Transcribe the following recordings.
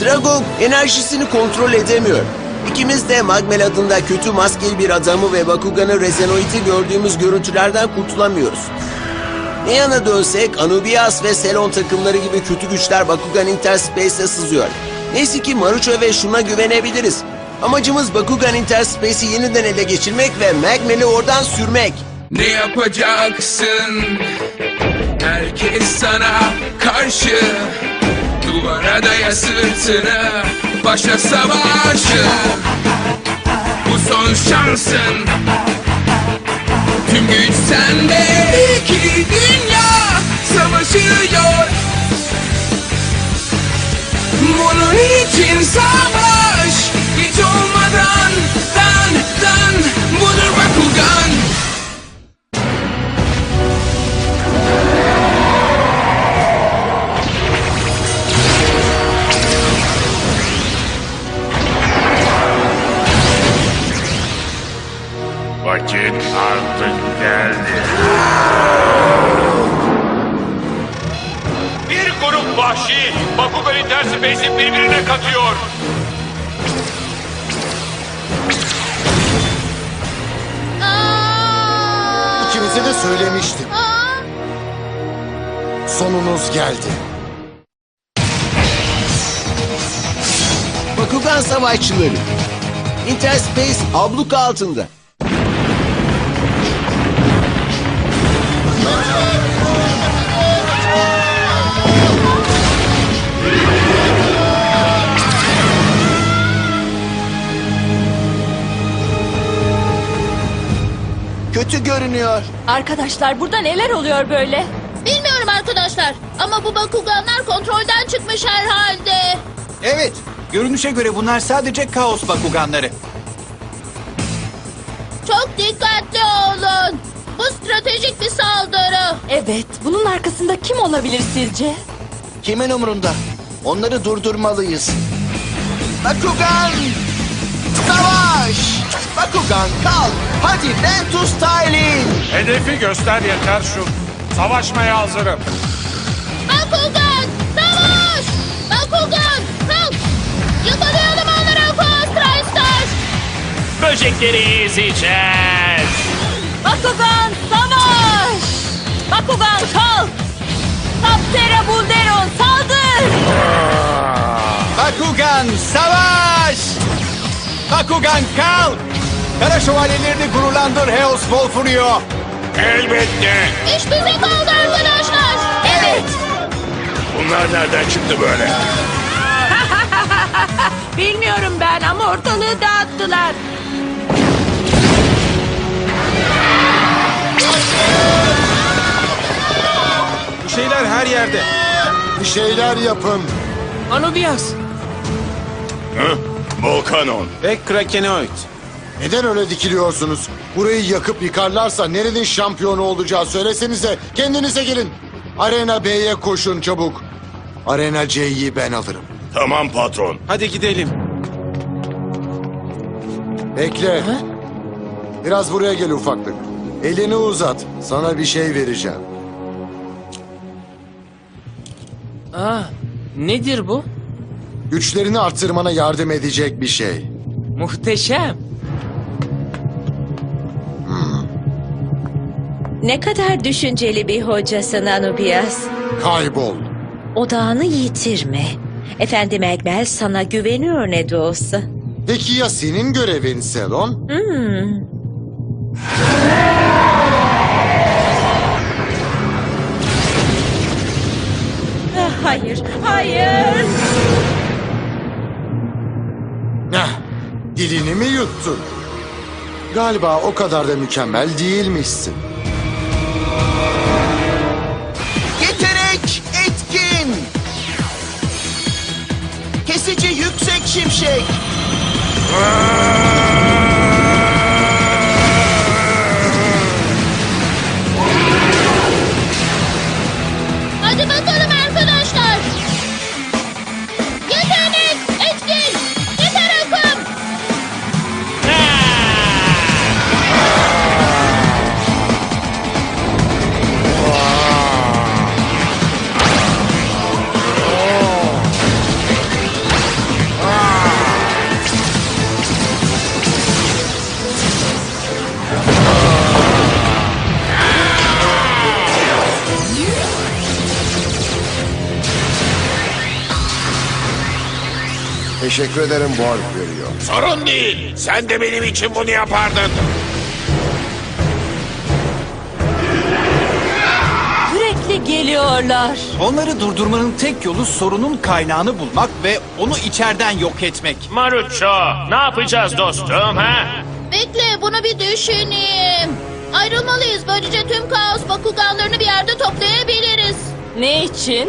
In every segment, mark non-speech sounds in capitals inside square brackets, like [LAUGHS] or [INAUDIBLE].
Drago enerjisini kontrol edemiyor. İkimiz de Magmel adında kötü maskeli bir adamı ve Bakugan'ı Rezenoid'i gördüğümüz görüntülerden kurtulamıyoruz. Ne yana dönsek Anubias ve Selon takımları gibi kötü güçler Bakugan Interspace'e sızıyor. Neyse ki Marucho ve şuna güvenebiliriz. Amacımız Bakugan Interspace'i yeniden ele geçirmek ve Magmel'i oradan sürmek. Ne yapacaksın? Herkes sana karşı Duvara daya sırtını Başla savaşı. Bu son şansın. Tüm güç sende İki dünya savaşıyor. Bunun için savaş Vakit artık geldi. Bir grup vahşi Bakugan Interspace'i birbirine katıyor. İkimize de söylemiştim. Sonunuz geldi. Bakugan savaşçıları. Interspace abluka altında. Kötü görünüyor. Arkadaşlar burada neler oluyor böyle? Bilmiyorum arkadaşlar ama bu Bakuganlar kontrolden çıkmış herhalde. Evet, görünüşe göre bunlar sadece kaos bakuganları. Çok dikkatli olun. Bu stratejik bir saldırı. Evet, bunun arkasında kim olabilir sizce? Kimin umurunda? Onları durdurmalıyız. Bakugan! Savaş! Bakugan kal! Hadi Ventus Styling! Hedefi göster yeter şu. Savaşmaya hazırım. Bakugan savaş! Bakugan kalk! Yakalayalım onları Aquas Tristar! Böcekleri ezeceğiz. Bakugan savaş! Bakugan kalk! Taptera Bulderon saldır! Bakugan savaş! Bakugan kalk! Kara şövalyelerini gururlandır Heos Volfurio! Elbette. İş bize kaldı arkadaşlar. Evet. Bunlar nereden çıktı böyle? [LAUGHS] Bilmiyorum ben ama ortalığı dağıttılar. Bu şeyler her yerde. Bir şeyler yapın. Anubias Hı? Volkanon. ve Krakenoid. Neden öyle dikiliyorsunuz? Burayı yakıp yıkarlarsa nerenin şampiyonu olacağı söylesenize. Kendinize gelin. Arena B'ye koşun çabuk. Arena C'yi ben alırım. Tamam patron. Hadi gidelim. Bekle. Biraz buraya gel ufaklık. Elini uzat. Sana bir şey vereceğim. Aa, nedir bu? Güçlerini arttırmana yardım edecek bir şey. Muhteşem. Ne kadar düşünceli bir hocasın Anubias. Kaybol. Odağını yitirme. Efendi Megmel sana güveniyor ne de olsa. Peki ya senin görevin Selon? Hmm. Ah, Hayır, hayır. Heh, dilini mi yuttun? Galiba o kadar da mükemmel değilmişsin. Ship Shake. Ah! Teşekkür ederim Borg veriyor. Sorun değil. Sen de benim için bunu yapardın. Sürekli geliyorlar. Onları durdurmanın tek yolu sorunun kaynağını bulmak ve onu içeriden yok etmek. Marucho, ne yapacağız dostum ha? Bekle bunu bir düşüneyim. Ayrılmalıyız. Böylece tüm kaos Bakuganlarını bir yerde toplayabiliriz. Ne için?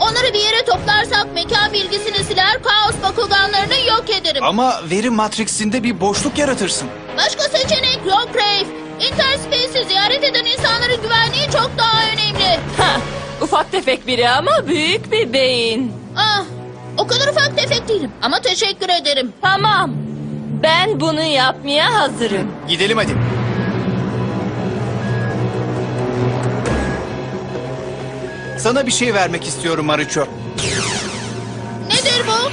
Onları bir yere toplarsak mekan bilgisini siler, kaos Bakuganlarını yok ederim. Ama veri matriksinde bir boşluk yaratırsın. Başka seçenek yok Rafe. Interspace'i ziyaret eden insanların güvenliği çok daha önemli. Ha, ufak tefek biri ama büyük bir beyin. Ah, o kadar ufak tefek değilim ama teşekkür ederim. Tamam. Ben bunu yapmaya hazırım. Gidelim hadi. Sana bir şey vermek istiyorum Marucho. Nedir bu?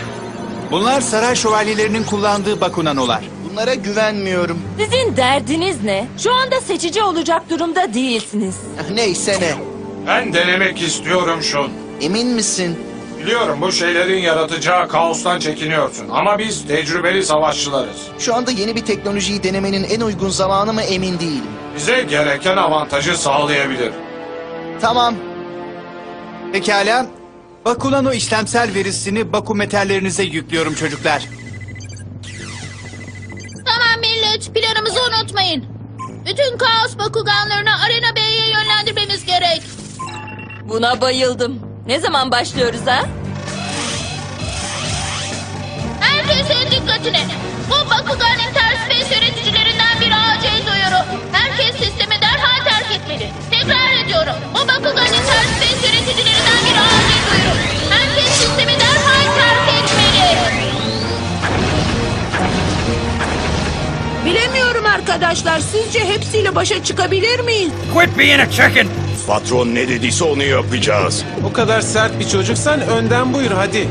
Bunlar saray şövalyelerinin kullandığı bakunanolar. Bunlara güvenmiyorum. Sizin derdiniz ne? Şu anda seçici olacak durumda değilsiniz. Neyse ne. Ben denemek istiyorum şun. Emin misin? Biliyorum bu şeylerin yaratacağı kaostan çekiniyorsun. Ama biz tecrübeli savaşçılarız. Şu anda yeni bir teknolojiyi denemenin en uygun zamanı mı emin değilim. Bize gereken avantajı sağlayabilir. Tamam. Pekala. Bakunano işlemsel verisini Baku metallerinize yüklüyorum çocuklar. Tamam millet, planımızı unutmayın. Bütün kaos Bakuganlarını Arena B'ye yönlendirmemiz gerek. Buna bayıldım. Ne zaman başlıyoruz ha? Herkesin dikkatine. Bu Bakugan ediyorum. Bu Bakugan Interspace yöneticilerinden bir acil duyuru. Herkes sistemi derhal terk etmeli. Bilemiyorum arkadaşlar. Sizce hepsiyle başa çıkabilir miyiz? Patron ne dediyse onu yapacağız. O kadar sert bir çocuksan önden buyur hadi.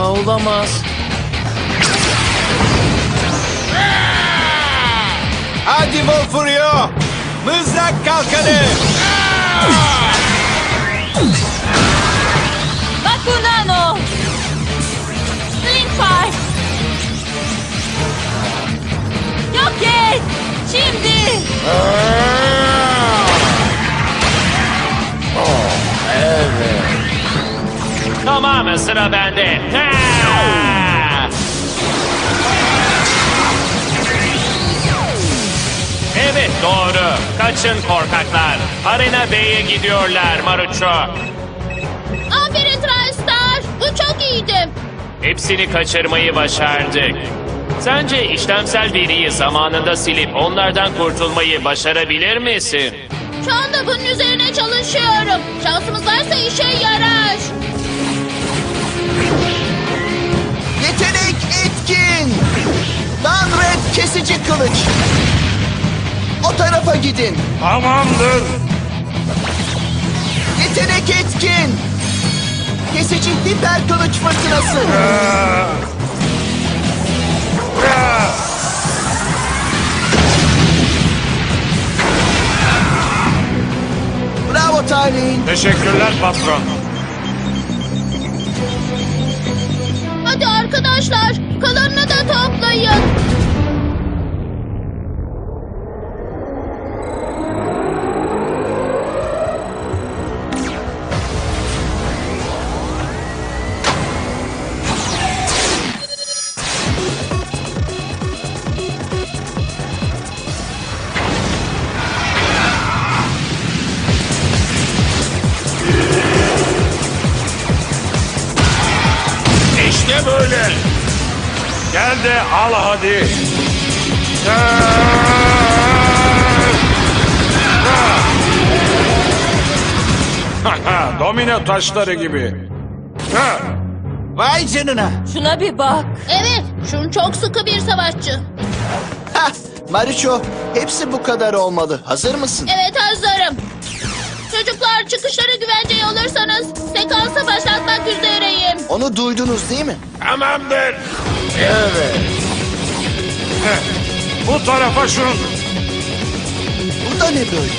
Aa, olamaz. Hadi Volfurio! Mızrak kalkanı! Bakunano! Sling Fire! Yok et! Şimdi! Tamam sıra bende. Ha! Evet doğru. Kaçın korkaklar. Arena B'ye gidiyorlar Marucho. Aferin TriStar. Bu çok iyiydi. Hepsini kaçırmayı başardık. Sence işlemsel veriyi zamanında silip onlardan kurtulmayı başarabilir misin? Şu anda bunun üzerine çalışıyorum. Şansımız varsa işe yarar. Yetenek etkin. Danred kesici kılıç. O tarafa gidin. Tamamdır. Yetenek etkin. Kesici hiper kılıç fırtınası. Bravo Tyreen. Teşekkürler patron. Hadi arkadaşlar kalanını da toplayın. Al hadi. [LAUGHS] Domino taşları gibi. Vay canına! Şuna bir bak. Evet, şun çok sıkı bir savaşçı. Hah, Maricho, hepsi bu kadar olmalı. Hazır mısın? Evet hazırım. Çocuklar çıkışları güvenceye alırsanız sekansı başlatmak üzereyim. Onu duydunuz değil mi? Tamamdır. [LAUGHS] Bu tarafa şun. Bu da ne böyle?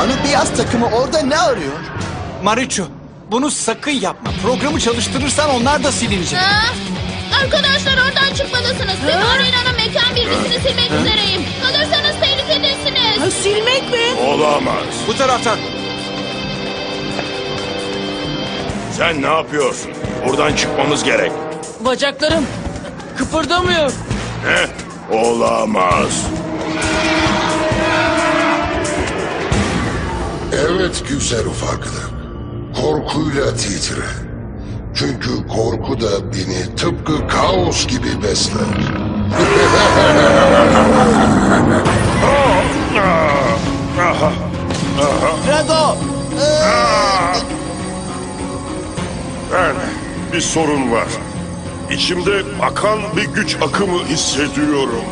Anubias takımı orada ne arıyor? Maricho, bunu sakın yapma. Programı çalıştırırsan onlar da silinecek. Ha? Arkadaşlar oradan çıkmalısınız. Tüm arenanın mekan bilgisini silmek üzereyim. Kalırsanız tehlikedesiniz. silmek mi? Olamaz. Bu taraftan. Sen ne yapıyorsun? Buradan çıkmamız gerek. Bacaklarım kıpırdamıyor. Ne? Olamaz. Evet güzel ufaklık. Korkuyla titre. Çünkü korku da beni tıpkı kaos gibi besler. Drago! Ben bir sorun var. İçimde akan bir güç akımı hissediyorum.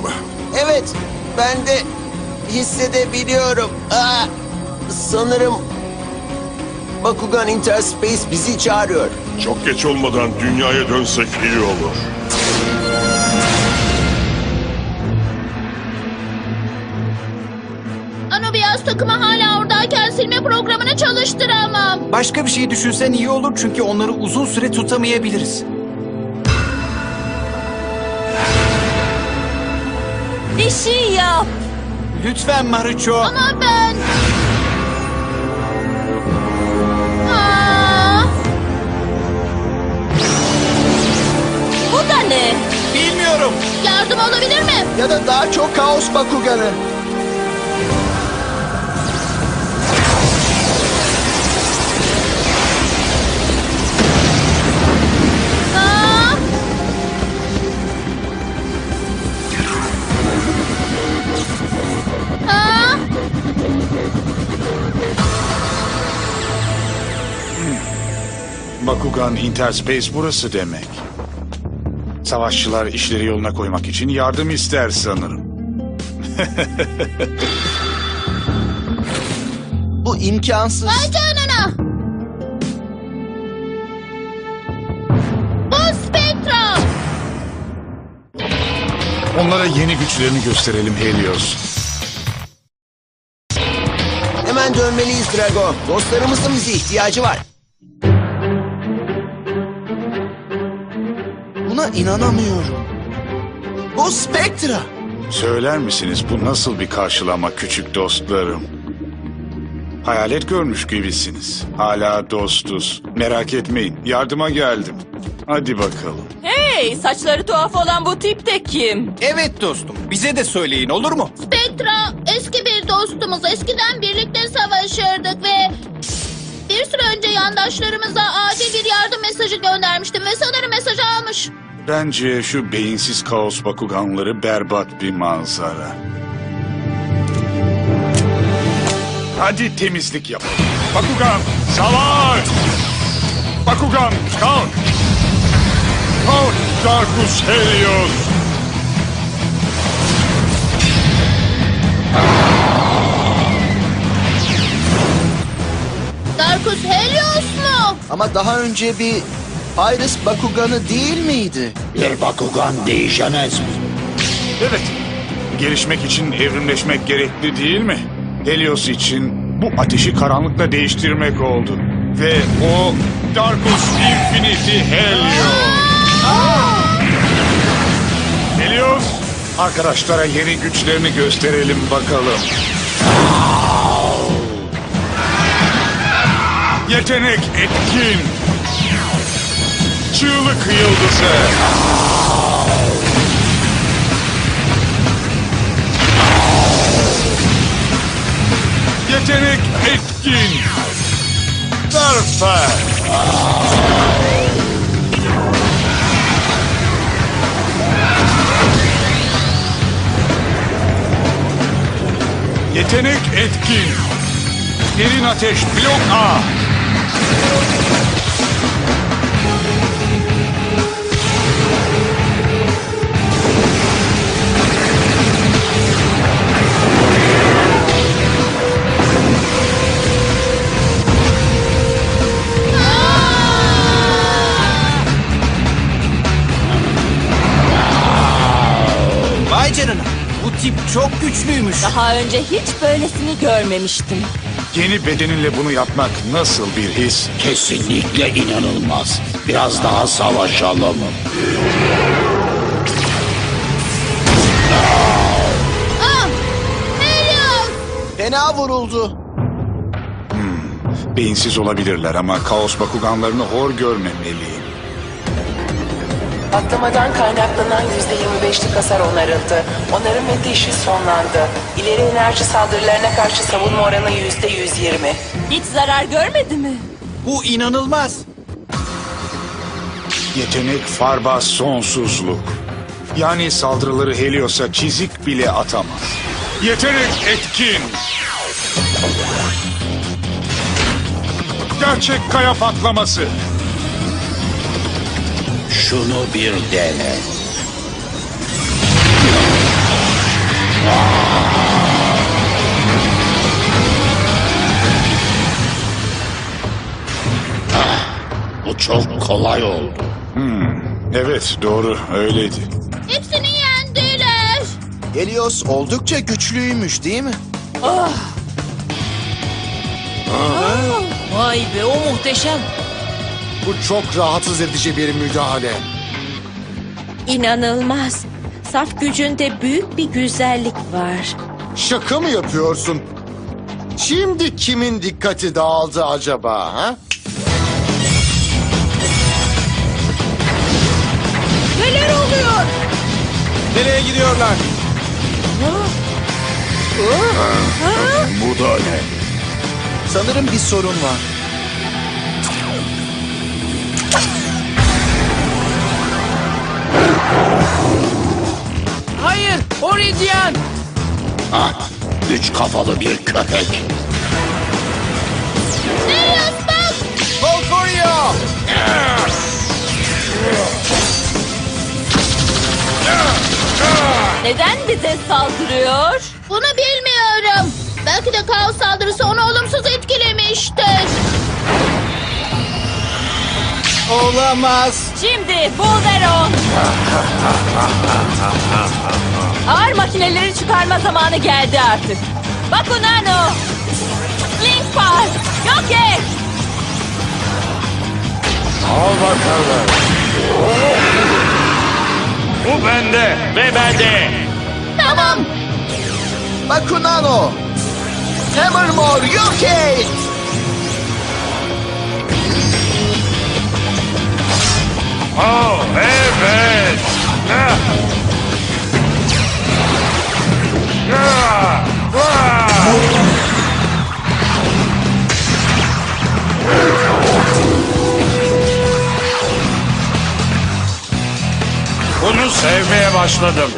Evet, ben de hissedebiliyorum. Aa, sanırım Bakugan Interspace bizi çağırıyor. Çok geç olmadan dünyaya dönsek iyi olur. Anubias takımı hala oradayken silme programını çalıştıramam. Başka bir şey düşünsen iyi olur çünkü onları uzun süre tutamayabiliriz. Şey yap. Lütfen Maricho. Ama ben... Aa, Bu da ne? Bilmiyorum. yardım olabilir mi? Ya da daha çok kaos Bakuganı. Bakugan Interspace burası demek. Savaşçılar işleri yoluna koymak için yardım ister sanırım. Bu imkansız. Vay canına. Bu Spectra. Onlara yeni güçlerini gösterelim Helios. Hemen dönmeliyiz Drago. Dostlarımızın bize ihtiyacı var. Buna inanamıyorum. Bu Spectra. Söyler misiniz bu nasıl bir karşılama küçük dostlarım? Hayalet görmüş gibisiniz. Hala dostuz. Merak etmeyin. Yardıma geldim. Hadi bakalım. Hey, saçları tuhaf olan bu tip de kim? Evet dostum. Bize de söyleyin olur mu? Spectra eski bir dostumuz. Eskiden birlikte savaşırdık ve bir süre önce yandaşlarımıza acil bir yardım mesajı göndermiştim ve sanırım mesajı almış. Bence şu beyinsiz kaos bakuganları berbat bir manzara. Hadi temizlik yapalım. Bakugan, savaş! Bakugan, kalk! Kalk Darkus Helios! Darkus Helios mu? Ama daha önce bir Iris Bakuganı değil miydi? Bir Bakugan değişemez mi? Evet, gelişmek için evrimleşmek gerekli değil mi? Helios için bu ateşi karanlıkla değiştirmek oldu. Ve o Darkus Infinity Helios. Helios, arkadaşlara yeni güçlerini gösterelim bakalım. Yetenek etkin. Çığlık yıldızı. Yetenek etkin. Darfa. Yetenek etkin. Derin ateş blok A. Tip çok güçlüymüş. Daha önce hiç böylesini görmemiştim. Yeni bedeninle bunu yapmak nasıl bir his? Kesinlikle inanılmaz. Biraz daha savaşalım. Ah! Helios! Fena vuruldu. Beyinsiz olabilirler ama kaos bakuganlarını hor görmemeliyim. Patlamadan kaynaklanan %25'lik hasar onarıldı. Onarım ve teşhis sonlandı. İleri enerji saldırılarına karşı savunma oranı %120. Hiç zarar görmedi mi? Bu inanılmaz. Yetenek farba sonsuzluk. Yani saldırıları Helios'a çizik bile atamaz. Yetenek etkin. Gerçek kaya patlaması. Şunu bir dene. Ah, Bu çok kolay oldu. Evet doğru öyleydi. Hepsini yendiler. Helios oldukça güçlüymüş değil mi? Vay be o muhteşem. Bu çok rahatsız edici bir müdahale. İnanılmaz. Saf gücünde büyük bir güzellik var. Şaka mı yapıyorsun? Şimdi kimin dikkati dağıldı acaba ha? Neler oluyor? Nereye gidiyorlar? Bu da ne? Sanırım bir sorun var. Hayır, Oridyan. Ah, üç kafalı bir köpek. Helios bak! Volfurio! Neden bize saldırıyor? Bunu bilmiyorum. Belki de kaos saldırısı onu olumsuz etkilemiştir. Olamaz. Şimdi Volveron. Ağır makineleri çıkarma zamanı geldi artık. Bakunano. Link Park. Yok et. Al bakalım. Bu bende ve bende. Tamam. Bakunano! Hammermore yok et! Oh evet. Ah. Ah. Bunu sevmeye başladım.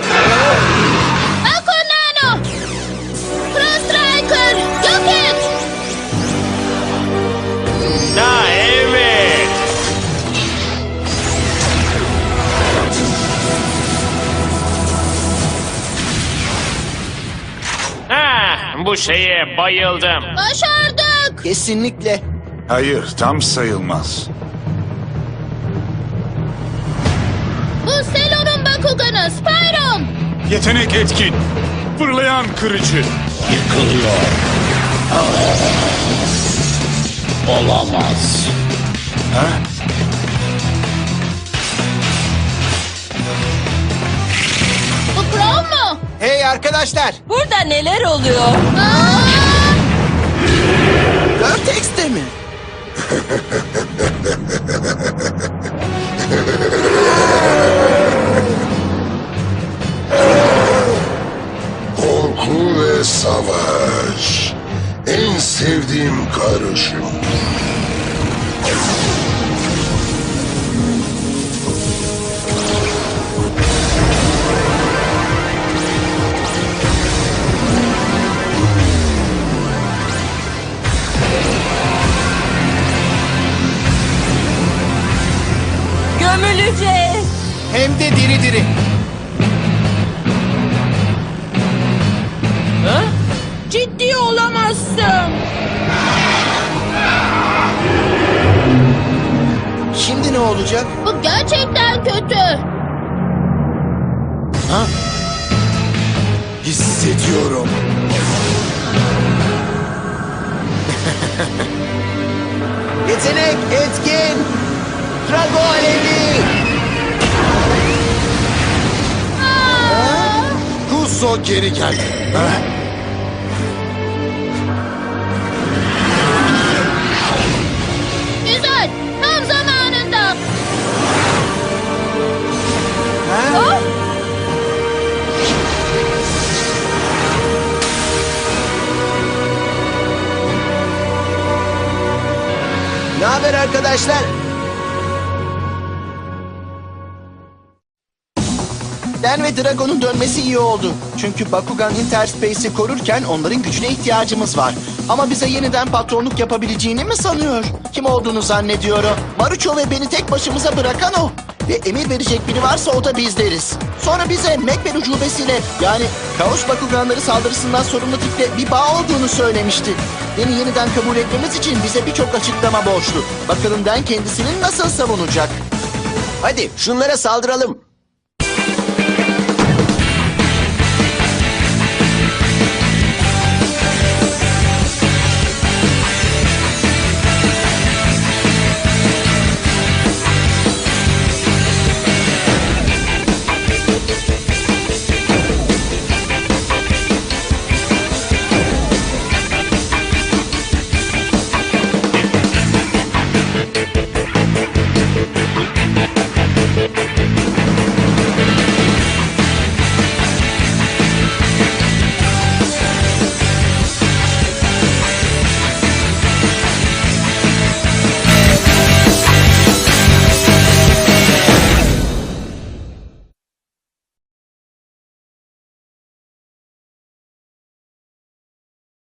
Bu şeye bayıldım. Başardık! Kesinlikle. Hayır tam sayılmaz. Bu Selon'un Bakuganı Spyron! Yetenek etkin. Fırlayan kırıcı. Yıkılıyor. Olamaz. Ha? Hey arkadaşlar! Burada neler oluyor? Vertex'te mi? Korku ve savaş. En sevdiğim karışım. Hem de diri diri. Ciddi olamazsın. Şimdi ne olacak? Bu gerçekten kötü. Hissediyorum. [LAUGHS] Yetenek, etkin. Drago alevi. Kuso geri geldi. Ha? Güzel. Tam zamanında. Ne haber arkadaşlar? Dan ve Dragon'un dönmesi iyi oldu. Çünkü Bakugan Interspace'i korurken onların gücüne ihtiyacımız var. Ama bize yeniden patronluk yapabileceğini mi sanıyor? Kim olduğunu zannediyor o. Ve beni tek başımıza bırakan o. Ve emir verecek biri varsa o da bizleriz. Sonra bize Mekber ucubesiyle yani Kaos Bakuganları saldırısından sorumlu tiple bir bağ olduğunu söylemişti. Beni yeniden kabul etmemiz için bize birçok açıklama borçlu. Bakalım Dan kendisini nasıl savunacak? Hadi şunlara saldıralım.